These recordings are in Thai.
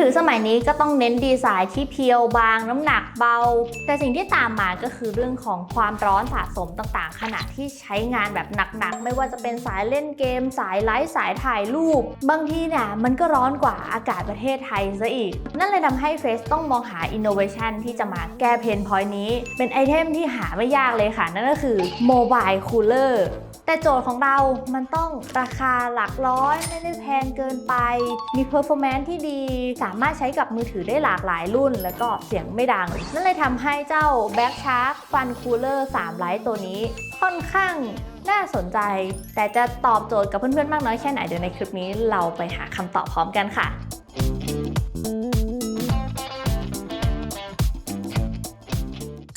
ถือสมัยนี้ก็ต้องเน้นดีไซน์ที่เพียวบางน้ำหนักเบา แต่สิ่งที่ตามมาก็คือเรื่องของความร้อนสะสมต่างๆ ขณะที่ใช้งานแบบหนักๆ ไม่ว่าจะเป็นสายเล่นเกม สายไลฟ์สายถ่ายรูป บางทีเนี่ยมันก็ร้อนกว่าอากาศประเทศไทยซะอีก นั่นเลยทำให้เฟสต้องมองหาอินโนเวชันที่จะมาแก้เพนพอยต์นี้ เป็นไอเทมที่หาไม่ยากเลยค่ะ นั่นก็คือโมบายคูลเลอร์ แต่โจทย์ของเรามันต้องราคาหลักร้อยไม่ได้แพงเกินไป มีเพอร์ฟอร์แมนซ์ที่ดี สามารถใช้กับมือถือได้หลากหลายรุ่น แล้วก็เสียงไม่ดัง นั่นเลยทำให้เจ้า Back Shark Fun Cooler 3 Lite ตัวนี้ค่อนข้างน่าสนใจ แต่จะตอบโจทย์กับเพื่อนๆ มากน้อยแค่ไหนเดี๋ยวในคลิปนี้เราไปหาคำตอบพร้อมกันค่ะ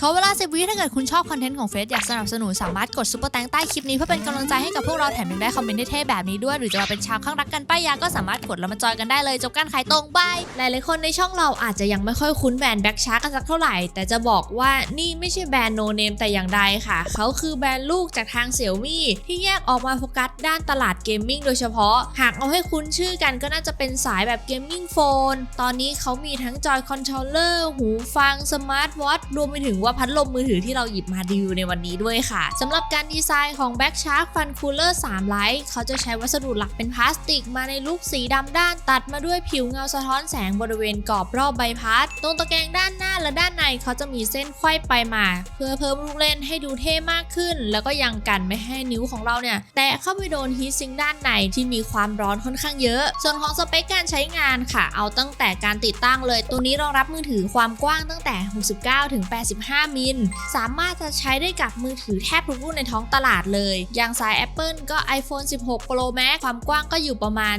ขอเวลาสิบวิถ้าเกิดคุณชอบคอนเทนต์ของเฟซอยากสนับสนุนสามารถกดซุปเปอร์แตงใต้คลิปนี้เพื่อเป็นกำลังใจให้กับพวกเราแถมยังได้คอมเมนต์เท่ๆแบบนี้ด้วย หรือจะมาเป็นชาวข้างรักกันป้ายยาก็สามารถกดแล้วมาจอยกันได้เลยจบการขายตรงบายหลายๆคนในช่องเราอาจจะยังไม่ค่อยคุ้นแบรนด์แบ็กชาร์กกันสักเท่าไหร่ แต่จะบอกว่านี่ไม่ใช่แบรนด์โนเนมแต่อย่างใดค่ะ เขาคือแบรนด์ลูกจากทางเสี่ยวมี่ที่แยกออกมาโฟกัสด้านตลาดเกมมิ่งโดยเฉพาะ หากเอาให้คุ้นชื่อกันก็น่าจะเป็นสายแบบเกมมิ่งโฟน ตอนนี้เขามีทั้งจอยคอนโทรลเลอร์ หูฟัง สมาร์ทวอทรวมไปถึงว่าพัดลมมือถือที่เราหยิบมารีวิวในวันนี้ด้วยค่ะสำหรับการดีไซน์ของ Back Shark Fun Cooler 3 Lite เขาจะใช้วัสดุหลักเป็นพลาสติกมาในลุคสีดำด้านตัดมาด้วยผิวเงาสะท้อนแสงบริเวณกรอบรอบใบพัด ตรงตะแกรงด้านหน้าและด้านในเขาจะมีเส้นไขว้ไปมา เพื่อเพิ่มลูกเล่นให้ดูเท่มากขึ้น แล้วก็ยังกันไม่ให้นิ้วของเราเนี่ยแตะเข้าไปโดนฮีทซิงด้านในที่มีความร้อนค่อนข้างเยอะ ส่วนของสเปคการใช้งานค่ะ เอาตั้งแต่การติดตั้งเลย ตัวนี้รองรับมือถือความกว้างตั้งแต่ 69ถึง85มิล สามารถจะใช้ได้กับมือถือแทบทุกรุ่นในท้องตลาดเลย อย่างสาย Apple ก็ iPhone 16 Pro Max ความกว้างก็อยู่ประมาณ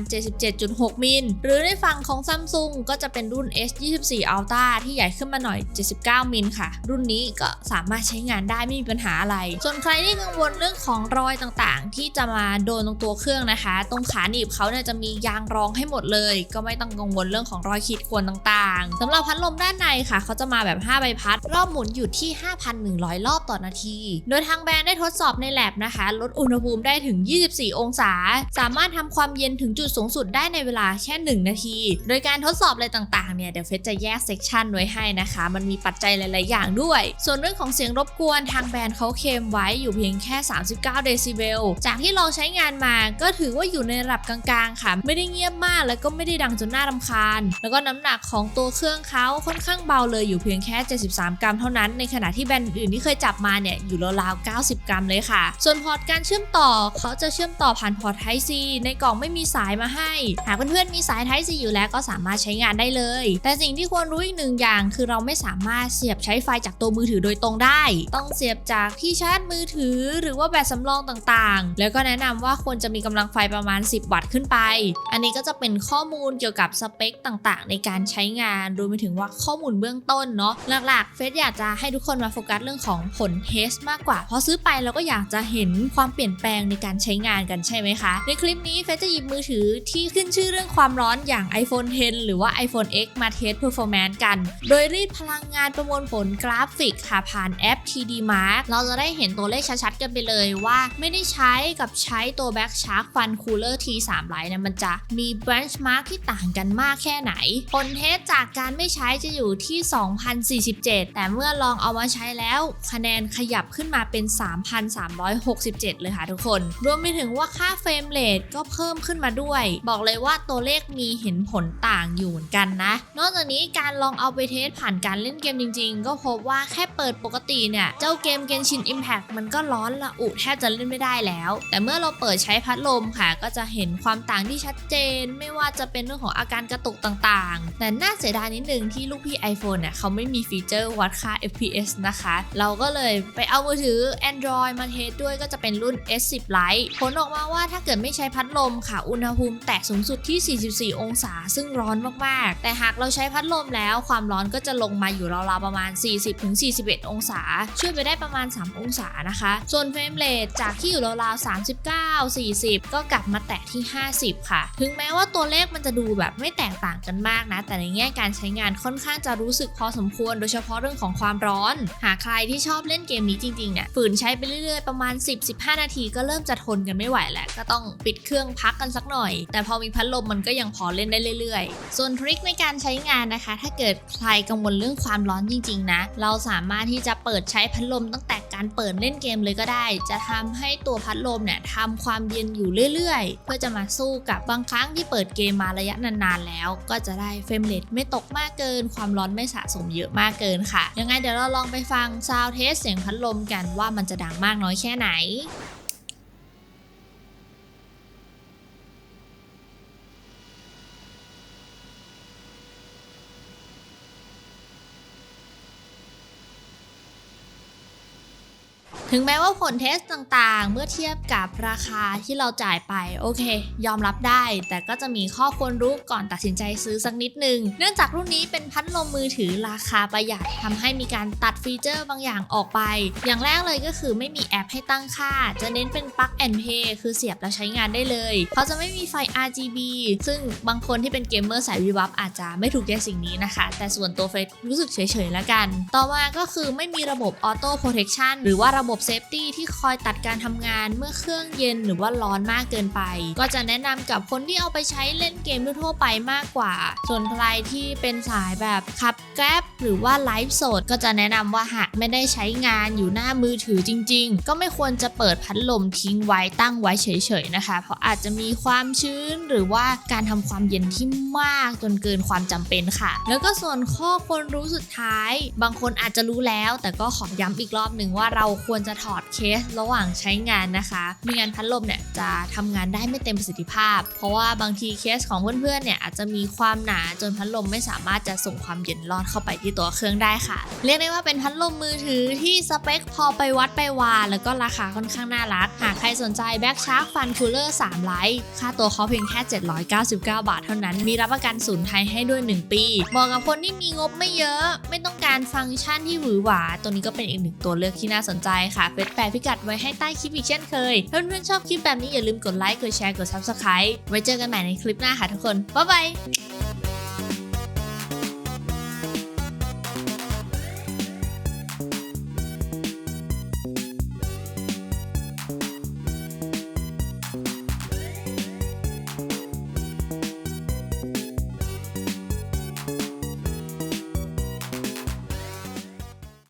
77.6 มิล หรือในฝั่งของ Samsung ก็จะเป็นรุ่น S24 Ultra ที่ใหญ่ขึ้นมาหน่อย 79 มิลค่ะ รุ่นนี้ก็สามารถใช้งานได้ไม่มีปัญหาอะไร ส่วนใครที่กังวลเรื่องของรอยต่างๆ ที่จะมาโดนตรงตัวเครื่องนะคะ ตรงขาหนีบเขาเนี่ยจะมียางรองให้หมดเลย ก็ไม่ต้องกังวลเรื่องของรอยขีดข่วนต่างๆสำหรับพัดลมด้านในค่ะ เขาจะมาแบบ 5 ใบพัด รอบหมุนอยู่ที่ 5,100 รอบต่อนาที โดยทางแบรนด์ได้ทดสอบในแลบนะคะ ลดอุณหภูมิได้ถึง 24 องศา สามารถทำความเย็นถึงจุดสูงสุดได้ในเวลาแค่ 1 นาที โดยการทดสอบอะไรต่างๆเนี่ยเดี๋ยวเฟซจะแยกเซกชันไว้ให้นะคะ มันมีปัจจัยหลายๆ อย่างด้วย ส่วนเรื่องของเสียงรบกวนทางแบรนด์เขาเคลมไว้อยู่เพียงแค่ 39 เดซิเบล จากที่ลองใช้งานมาก็ถือว่าอยู่ในระดับกลางๆ ค่ะ ไม่ได้เงียบมากแล้วก็ไม่ได้ดังจนน่ารำคาญ แล้วก็น้ำหนักของตัวเครื่องเขาค่อนข้างเบาเลยอยู่เพียงแค่ 73 กรัมเท่านั้นในในขณะที่แบรนด์อื่นที่เคยจับมาเนี่ยอยู่ราวๆ90 กรัมเลยค่ะ ส่วนพอร์ตการเชื่อมต่อเขาจะเชื่อมต่อผ่านพอร์ต Type C ในกล่องไม่มีสายมาให้ หากเพื่อนๆมีสาย Type C อยู่แล้วก็สามารถใช้งานได้เลย แต่สิ่งที่ควรรู้อีกหนึ่งอย่าง คือเราไม่สามารถเสียบใช้ไฟจากตัวมือถือโดยตรงได้ ต้องเสียบจากที่ชาร์จมือถือ หรือว่าแบตสำรองต่างๆ แล้วก็แนะนำว่าควรจะมีกำลังไฟประมาณ 10 วัตต์ขึ้นไป อันนี้ก็จะเป็นข้อมูลเกี่ยวกับสเปคต่างๆ ในการใช้งานรวมไปถึงว่าข้อมูลเบื้องต้นเนาะหลักๆเฟซอยากจะใให้ทุกคนมาโฟกัสเรื่องของผลเทสมากกว่า เพราะซื้อไปเราก็อยากจะเห็นความเปลี่ยนแปลงในการใช้งานกันใช่ไหมคะ ในคลิปนี้เฟซจะหยิบมือถือที่ขึ้นชื่อเรื่องความร้อนอย่าง iPhone 10 หรือว่า iPhone X มาเทส performance กัน โดยรีดพลังงานประมวลผลกราฟิกค่ะผ่านแอป TD Mark เราจะได้เห็นตัวเลขชัดๆกันไปเลยว่าไม่ได้ใช้กับใช้ตัว Back Shark Fun Cooler T3 Lite เนี่มันจะมี benchmark ที่ต่างกันมากแค่ไหน ผลเทสจากการไม่ใช้จะอยู่ที่ 2,047 แต่เมื่อลองเอามาใช้แล้ว คะแนนขยับขึ้นมาเป็น 3,367 เลยค่ะทุกคน รวมไปถึงว่าค่าเฟรมเรทก็เพิ่มขึ้นมาด้วย บอกเลยว่าตัวเลขมีเห็นผลต่างอยู่เหมือนกันนะ นอกจากนี้การลองเอาไปเทสผ่านการเล่นเกมจริง ๆ ก็พบว่าแค่เปิดปกติเนี่ย เจ้าเกม Genshin Impact มันก็ร้อนละอุแทบจะเล่นไม่ได้แล้ว แต่เมื่อเราเปิดใช้พัดลมค่ะ ก็จะเห็นความต่างที่ชัดเจน ไม่ว่าจะเป็นเรื่องของอาการกระตุกต่างๆ แต่น่าเสียดายนิดนึงที่ลูกพี่ iPhone เนี่ยเขาไม่มีฟีเจอร์วัดค่า FPS นะคะ เราก็เลยไปเอามือถือ Android มาเทสด้วยก็จะเป็นรุ่น S10 Lite ผลออกมาว่าถ้าเกิดไม่ใช้พัดลมค่ะ อุณหภูมิแตะสูงสุดที่ 44 องศา ซึ่งร้อนมากๆ แต่หากเราใช้พัดลมแล้วความร้อนก็จะลงมาอยู่ราวๆประมาณ 40-41 องศา ช่วยไปได้ประมาณ 3 องศานะคะ ส่วนเฟรมเรทจากที่อยู่ราวๆ39 40 ก็กลับมาแตะที่ 50 ค่ะ ถึงแม้ว่าตัวเลขมันจะดูแบบไม่แตกต่างกันมากนะ แต่ในแง่การใช้งานค่อนข้างจะรู้สึกพอสมควร โดยเฉพาะเรื่องของความร้อนร้อน หากใครที่ชอบเล่นเกมนี้จริงๆเนี่ยฝืนใช้ไปเรื่อยๆ ประมาณ 10-15 นาทีก็เริ่มจะทนกันไม่ไหวแล้วก็ต้องปิดเครื่องพักกันสักหน่อย แต่พอมีพัดลมมันก็ยังพอเล่นได้เรื่อยๆ ส่วนทริคในการใช้งานนะคะ ถ้าเกิดใครกังวลเรื่องความร้อนจริง ๆ นะ เราสามารถที่จะเปิดใช้พัดลมตั้งแต่ การเปิดเล่นเกมเลยก็ได้ จะทำให้ตัวพัดลมเนี่ยทำความเย็นอยู่เรื่อยๆ เพื่อจะมาสู้กับบางครั้งที่เปิดเกมมาระยะนานๆแล้ว ก็จะได้เฟรมเรทไม่ตกมากเกิน ความร้อนไม่สะสมเยอะมากเกินค่ะ ยังไงเดี๋ยวเราลองไปฟังซาวเทสเสียงพัดลมกันว่ามันจะดังมากน้อยแค่ไหน ถึงแม้ว่าผลเทสต่างๆ เมื่อเทียบกับราคาที่เราจ่ายไปโอเค ยอมรับได้ แต่ก็จะมีข้อควรรู้ก่อนตัดสินใจซื้อสักนิดนึง เนื่องจากรุ่นนี้เป็นพัดลมมือถือราคาประหยัดทำให้มีการตัดฟีเจอร์บางอย่างออกไป อย่างแรกเลยก็คือไม่มีแอปให้ตั้งค่า จะเน้นเป็นปลั๊กแอนเพย์คือเสียบแล้วใช้งานได้เลยเขาจะไม่มีไฟ RGB ซึ่งบางคนที่เป็นเกมเมอร์สายวิวับอาจจะไม่ถูกใจสิ่งนี้นะคะ แต่ส่วนตัวเฟซรู้สึกเฉยๆแล้วกัน ต่อมาก็คือไม่มีระบบออโต้โปรเทคชันหรือว่าระบบเซฟตี้ที่คอยตัดการทำงานเมื่อเครื่องเย็นหรือว่าร้อนมากเกินไป ก็จะแนะนำกับคนที่เอาไปใช้เล่นเกมทั่วไปมากกว่า ส่วนใครที่เป็นสายแบบขับแกร็บหรือว่าไลฟ์สดก็จะแนะนำว่าหากไม่ได้ใช้งานอยู่หน้ามือถือจริง ๆ ก็ไม่ควรจะเปิดพัดลมทิ้งไว้ตั้งไว้เฉยๆนะคะ เพราะอาจจะมีความชื้นหรือว่าการทำความเย็นที่มากจนเกินความจำเป็นค่ะ แล้วก็ส่วนข้อควรรู้สุดท้าย บางคนอาจจะรู้แล้ว แต่ก็ขอย้ำอีกรอบหนึ่งว่าเราควรจะถอดเคสระหว่างใช้งานนะคะม่งั้นพัดลมเนี่ยจะทำงานได้ไม่เต็มประสิทธิภาพ เพราะว่าบางทีเคสของเพื่อนๆเนี่ยอาจจะมีความหนาจนพัดลมไม่สามารถจะส่งความเย็นรอดเข้าไปที่ตัวเครื่องได้ค่ะ เรียกได้ว่าเป็นพัดลมมือถือที่สเปคพอไปวัดไปวา แล้วก็ราคาค่อนข้างน่ารัก หากใครสนใจแบ็กชาร์ k ฟันคูลเลอร์3ไลท์ค่าตัวเขาเพียงแค่ 799 บาทเท่านั้น มีรับประกันศูนย์ไทยให้ด้วย 1 ปี เหมาะกับคนที่มีงบไม่เยอะ ไม่ต้องการฟังก์ชันที่หวือหวา ตัวนี้ก็เป็นอีกหนึ่งตัวเลือกที่น่าสนใจค่ะเฟซแปะพิกัดไว้ให้ใต้คลิปอีกเช่นเคย ถ้าเพื่อนๆชอบคลิปแบบนี้อย่าลืมกดไลค์ กดแชร์ กด Subscribe ไว้เจอกันใหม่ในคลิปหน้าค่ะทุกคน บ๊ายบาย